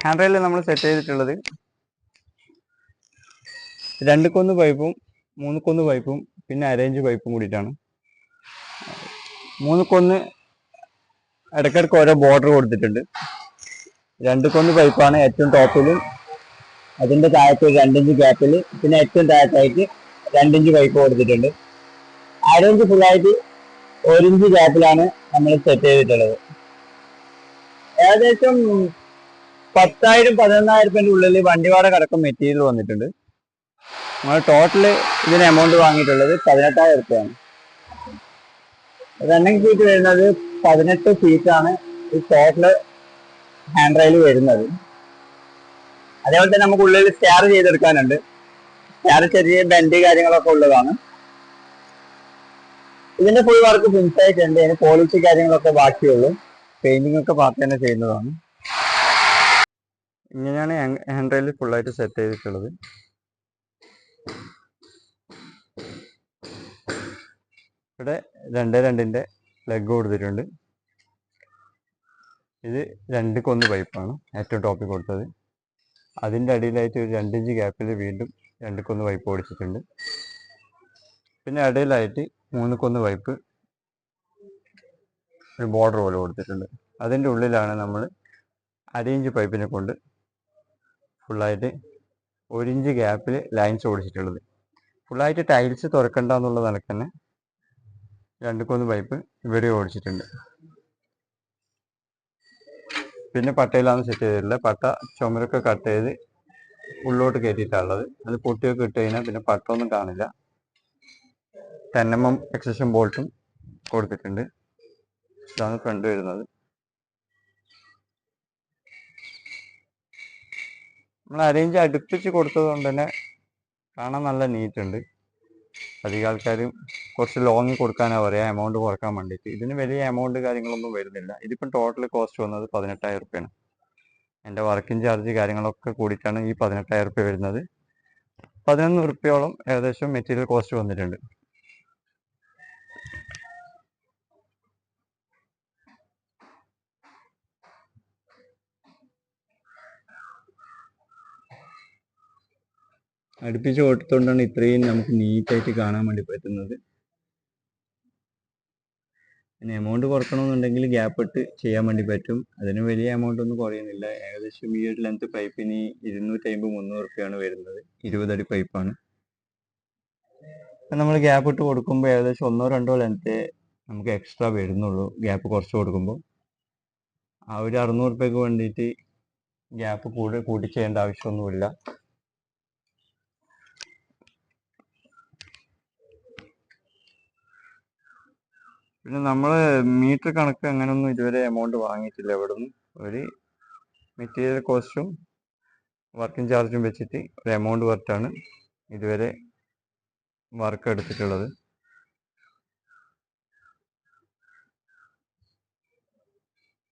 Hand rail നമ്മൾ set ചെയ്തിട്ടുള്ളത് രണ്ട് കൊന്ന് പൈപ്പും മൂന്ന് കൊന്ന് പൈപ്പും പിന്നെ അരേഞ്ച് പൈപ്പും കൂടിയിട്ടാണ്. മൂന്ന് കൊന്ന് ഇടയ്ക്കിടയ്ക്ക് ഓരോ ബോർഡർ കൊടുത്തിട്ടുണ്ട്. രണ്ട് കൊന്ന് പൈപ്പാണ് ഏറ്റവും ടോപ്പിലും അതിന്റെ താഴത്ത് രണ്ടിഞ്ച് ഗ്യാപ്പിൽ പിന്നെ ഏറ്റവും താഴത്തായിട്ട് രണ്ടിഞ്ച് പൈപ്പ് കൊടുത്തിട്ടുണ്ട്. അരേഞ്ച് ഫുള്ളായിട്ട് ഒരിഞ്ച് ഗ്യാപ്പിലാണ് നമ്മൾ സെറ്റ് ചെയ്തിട്ടുള്ളത്. ഏകദേശം പത്തായിരം പതിനൊന്നായിരം ഉള്ളിൽ വണ്ടി വാടക അടക്കം മെറ്റീരിയൽ വന്നിട്ടുണ്ട്. നമ്മൾ ടോട്ടൽ ഇതിന് എമൗണ്ട് വാങ്ങിയിട്ടുള്ളത് പതിനെട്ടായിരം രൂപയാണ് റണ്ണിങ് സീറ്റ് വരുന്നത് പതിനെട്ട് സീറ്റാണ് ഈ ടോട്ടൽ ഹാൻഡ് റെയിൽ വരുന്നത്. അതേപോലെ തന്നെ നമുക്ക് ഉള്ളിൽ സ്റ്റാർ ചെയ്തെടുക്കാനുണ്ട്. സ്റ്റാർ ചെറിയ ബെൻഡ് കാര്യങ്ങളൊക്കെ ഉള്ളതാണ്. ഇതിന്റെ ഫുൾ വർക്ക് ഫിനിഷ് ആയിട്ടുണ്ട് അതിന് പോളിഷ് കാര്യങ്ങളൊക്കെ ബാക്കിയുള്ളൂ. പെയിന്റിംഗ് ഒക്കെ പാർട്ടി തന്നെ ചെയ്യുന്നതാണ്. ഇങ്ങനെയാണ് ഹാൻഡ് റെയിൽ ഫുള്ളായിട്ട് സെറ്റ് ചെയ്തിട്ടുള്ളത്. ഇവിടെ രണ്ട് രണ്ടിന്റെ ലെഗ് കൊടുത്തിട്ടുണ്ട്. ഇത് രണ്ട് കൊന്ന് പൈപ്പാണ് ഏറ്റവും ടോപ്പിൽ കൊടുത്തത്. അതിന്റെ അടിയിലായിട്ട് ഒരു രണ്ടിഞ്ച് ഗ്യാപ്പിൽ വീണ്ടും രണ്ട് കൊന്ന് പൈപ്പ് ഓടിച്ചിട്ടുണ്ട്. പിന്നെ ഇടയിലായിട്ട് മൂന്ന് കൊന്ന് പൈപ്പ് ഒരു ബോർഡർ പോലെ കൊടുത്തിട്ടുണ്ട്. അതിന്റെ ഉള്ളിലാണ് നമ്മൾ അരയിഞ്ച് പൈപ്പിനെ കൊണ്ട് ഫുള്ളായിട്ട് ഒരു ഇഞ്ച് ഗ്യാപ്പിൽ ലൈൻസ് ഓടിച്ചിട്ടുള്ളത്. ഫുള്ളായിട്ട് ടൈൽസ് തുറക്കണ്ട എന്നുള്ള നിലയ്ക്ക് തന്നെ രണ്ട് കൊന്ന് പൈപ്പ് ഇവിടെ ഓടിച്ചിട്ടുണ്ട്. പിന്നെ പട്ടയിലാണ് സെറ്റ് ചെയ്തിട്ടുള്ളത്. പട്ട ചുമരൊക്കെ കട്ട് ചെയ്ത് ഉള്ളോട്ട് കയറ്റിയിട്ടാണുള്ളത് അത് പൊട്ടിയൊക്കെ ഇട്ട് കഴിഞ്ഞാൽ പിന്നെ പട്ട ഒന്നും കാണില്ല. ടെൻ എം എം എക്സഷൻ ബോൾട്ടും കൊടുത്തിട്ടുണ്ട്. ഇതാണ് ഫ്രണ്ട് വരുന്നത്. നമ്മൾ അറേഞ്ച് അടുപ്പിച്ച് കൊടുത്തത് കൊണ്ട് തന്നെ കാണാൻ നല്ല നീറ്റ് ഉണ്ട്. അധികം ആൾക്കാരും കുറച്ച് ലോങ് കൊടുക്കാനാണ് പറയുക എമൗണ്ട് കുറയ്ക്കാൻ വേണ്ടിയിട്ട്. ഇതിന് വലിയ എമൗണ്ട് കാര്യങ്ങളൊന്നും വരുന്നില്ല. ഇതിപ്പം ടോട്ടൽ കോസ്റ്റ് വന്നത് പതിനെട്ടായിരം റുപ്യാണ്. എന്റെ വർക്കിംഗ് ചാർജ് കാര്യങ്ങളൊക്കെ കൂടിയിട്ടാണ് ഈ പതിനെട്ടായിരം റുപ്യ വരുന്നത്. പതിനൊന്ന് റുപ്യോളം ഏകദേശം മെറ്റീരിയൽ കോസ്റ്റ് വന്നിട്ടുണ്ട്. അടുപ്പിച്ച് ഓട്ടത്തോണ്ടാണ് ഇത്രയും നമുക്ക് നീറ്റായിട്ട് കാണാൻ വേണ്ടി പറ്റുന്നത്. പിന്നെ എമൗണ്ട് കുറക്കണമെന്നുണ്ടെങ്കിൽ ഗ്യാപ്പ് ഇട്ട് ചെയ്യാൻ വേണ്ടി പറ്റും. അതിന് വലിയ എമൗണ്ട് ഒന്നും കുറയുന്നില്ല. ഏകദേശം ഈ ഒരു ലെങ്ത് പൈപ്പിന് ഇരുന്നൂറ്റി അമ്പത് മുന്നൂറ് റുപ്യാണ് വരുന്നത്. ഇരുപതടി പൈപ്പാണ് നമ്മൾ ഗ്യാപ്പ് ഇട്ട് കൊടുക്കുമ്പോൾ ഏകദേശം ഒന്നോ രണ്ടോ ലെങ്ത് നമുക്ക് എക്സ്ട്രാ വരുന്നുള്ളൂ. ഗ്യാപ്പ് കുറച്ച് കൊടുക്കുമ്പോൾ. ആ ഒരു അറുന്നൂറ് റുപ്യക്ക് വേണ്ടിയിട്ട് ഗ്യാപ്പ് കൂടി കൂട്ടി ചെയ്യേണ്ട ആവശ്യമൊന്നുമില്ല. പിന്നെ നമ്മൾ മീറ്റർ കണക്ക് അങ്ങനൊന്നും ഇതുവരെ എമൗണ്ട് വാങ്ങിയിട്ടില്ല. ഇവിടെ നിന്ന് ഒരു മെറ്റീരിയൽ കോസ്റ്റും വർക്കിംഗ് ചാർജും വെച്ചിട്ട് ഒരു എമൗണ്ട് വർത്താണ് ഇതുവരെ വർക്ക് എടുത്തിട്ടുള്ളത്.